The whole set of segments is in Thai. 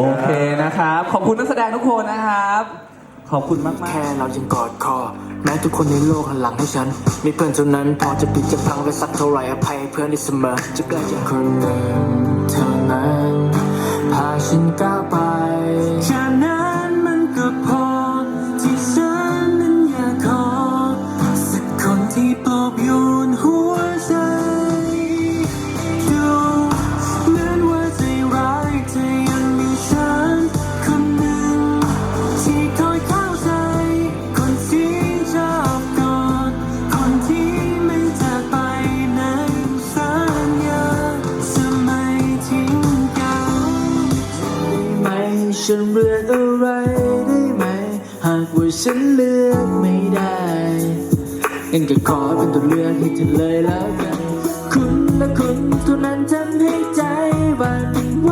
โอเคนะครับ ขอบคุณนักแสดงทุกคนนะครับ ขอบคุณมากมากแค่เรายังกอดคอ แม้ทุกคนในโลกหันหลังให้ฉัน มีเพื่อนเท่านั้น พอจะปิดจะพังไปสักเท่าไหร่อภัยเพื่อนได้เสมอ จะใกล้จะคนเดิมเท่านั้นพาฉันก้าวไป ฉันเลือกอะไรได้ไหม หากว่าฉันเลือกไม่ได้งั้นก็ขอเป็นตัวเลือกให้เธอเลยแล้วกัน คุณและคุณเท่านั้นทำให้ใจหวันไหว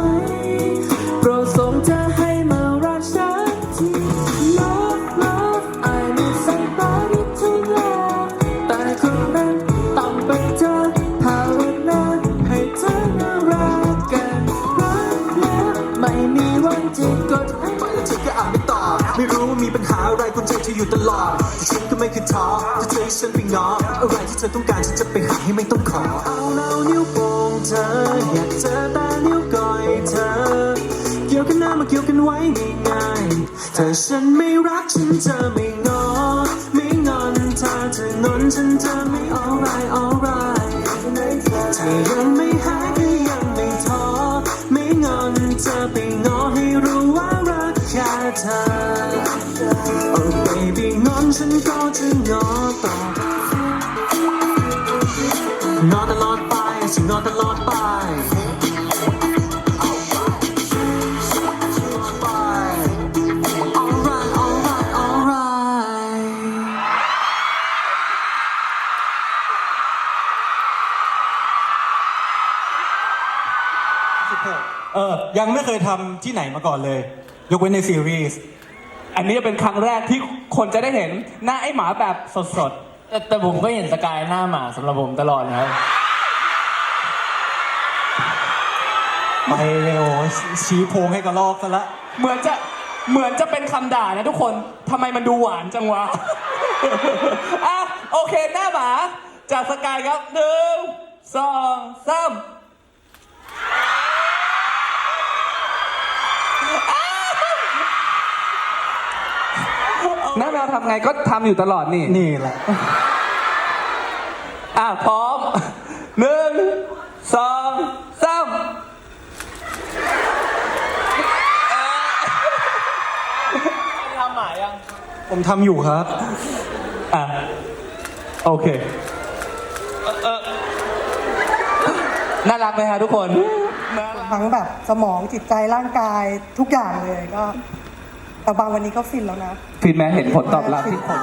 หาอะไรคนใจเธออยู่ตลอดแต่ฉันก็ไม่เคยท้อจะเธอให้ฉันไปงออะไรที่เธอต้องการฉันจะไปหาให้ไม่ต้องขอเอาแล้วนิ้วโป้งเธออยากเจอแต่นิ้วก้อยเธอ เกี่ยวกันหน้ามาเกี่ยวกันไว้ง่ายๆถ้าฉันไม่รักฉันจะไม่งอไม่งอนถ้าเธองอนฉันจะไม่ alright alright ถ้ายังไม่หายก็ยังไม่ท้อไม่งอนจะไปงอให้รู้ว่ารักแค่เธอ นฉันก็จะงอต่องอตลอดไปฉันงอตลอดไปตลอดไป Alright alright alright เออยังไม่เคยทำที่ไหนมาก่อนเลย ยกเว้นในซีรีส์ อันนี้เป็นครั้งแรกที่คนจะได้เห็นหน้าไอ้หมาแบบสดแต่แต่ผมก็เห็นสกายหน้าหมาสำหรับผมตลอดนะครับ ไปเร็วชี้โพงให้กระลอกซะละๆเหมือนจะเหมือนจะเป็นคำด่านะทุกคนทำไมมันดูหวานจังวะ อะโอเคหน้าหมาจากสกายครับหนึ่งสองสามหน้าแมว ทำไงก็ทำอยู่ตลอดนี่ นี่แหละ อะพร้อมหนึ่งสองสามทำหมายัง ผมทำอยู่ครับ อะ โอเค น่ารักไหมฮะทุกคนน่ารักทั้งแบบสมองจิตใจร่างกายทุกอย่างเลยก็ แต่บางวันนี้ก็ฟินแล้วนะ ฟินแมนเห็นผลตอบรับที่คน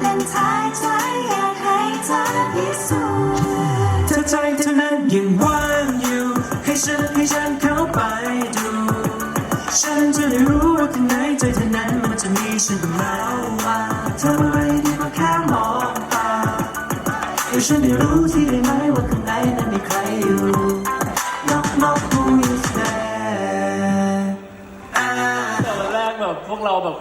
เป็นท้ายใจอยากให้เธอพิสูจน์ถ้าใจเธอนั้นยังว่างอยู่ ให้ฉันให้ฉันเข้าไปดู ฉันจะได้รู้ว่าข้างในใจเธอนั้นมันจะมีฉันกับแม้ว่าทำอะไรดีก็แค่มองตาให้ฉันได้รู้ที่ได้ไหมว่าข้างในนั้นมีใครอยู่ พวกเราแบบ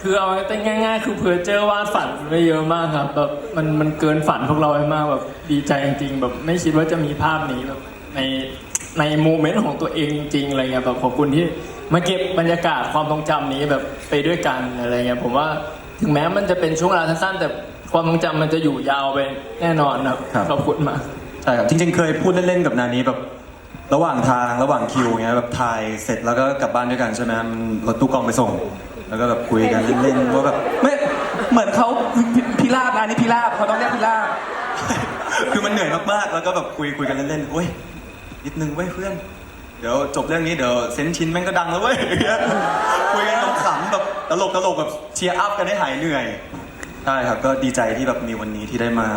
คือเอาแต่ง่าย ๆ คือเพอเจอวาดฝันไปเยอะมากครับแบบมันมันเกินฝันพวกเราไปมากแบบดีใจจริงๆแบบไม่คิดว่าจะมีภาพนี้แบบในในโมเมนต์ของตัวเองจริงๆอะไรเงี้ยแบบขอบคุณที่มาเก็บบรรยากาศความทรงจำนี้แบบไปด้วยกันอะไรเงี้ยผมว่าถึงแม้มันจะเป็นช่วงเวลาสั้นๆแต่ความทรงจำมันจะอยู่ยาวไปแน่นอนครับครับขอบคุณมากใช่ครับจริง ๆ เคยพูดเล่นๆกับนานี้แบบระหว่างทางระหว่างคิวเงี้ยแบบถ่ายเสร็จแล้วก็กลับบ้านด้วยกันใช่ไหมมันรถตู้กองไปส่ง แล้วก็แบบคุยกันเล่นๆว่าแบบไม่เหมือนเขาพิพิราบนะอันนี่พิราบเขาต้องเรียกพิราบคือมันเหนื่อยมากๆ แล้วก็แบบคุยคุยกันเล่นๆเฮ้ยนิดนึงเว้ยเพื่อน เดี๋ยวจบเรื่องนี้เดี๋ยวเซนชินแม่งก็ดังแล้วเว้ยคุยกันขำๆแบบตลกตลกๆแบบเชียร์อัพกันให้หายเหนื่อยใช่ครับก็ดีใจที่แบบมีวันนี้ที่ได้มา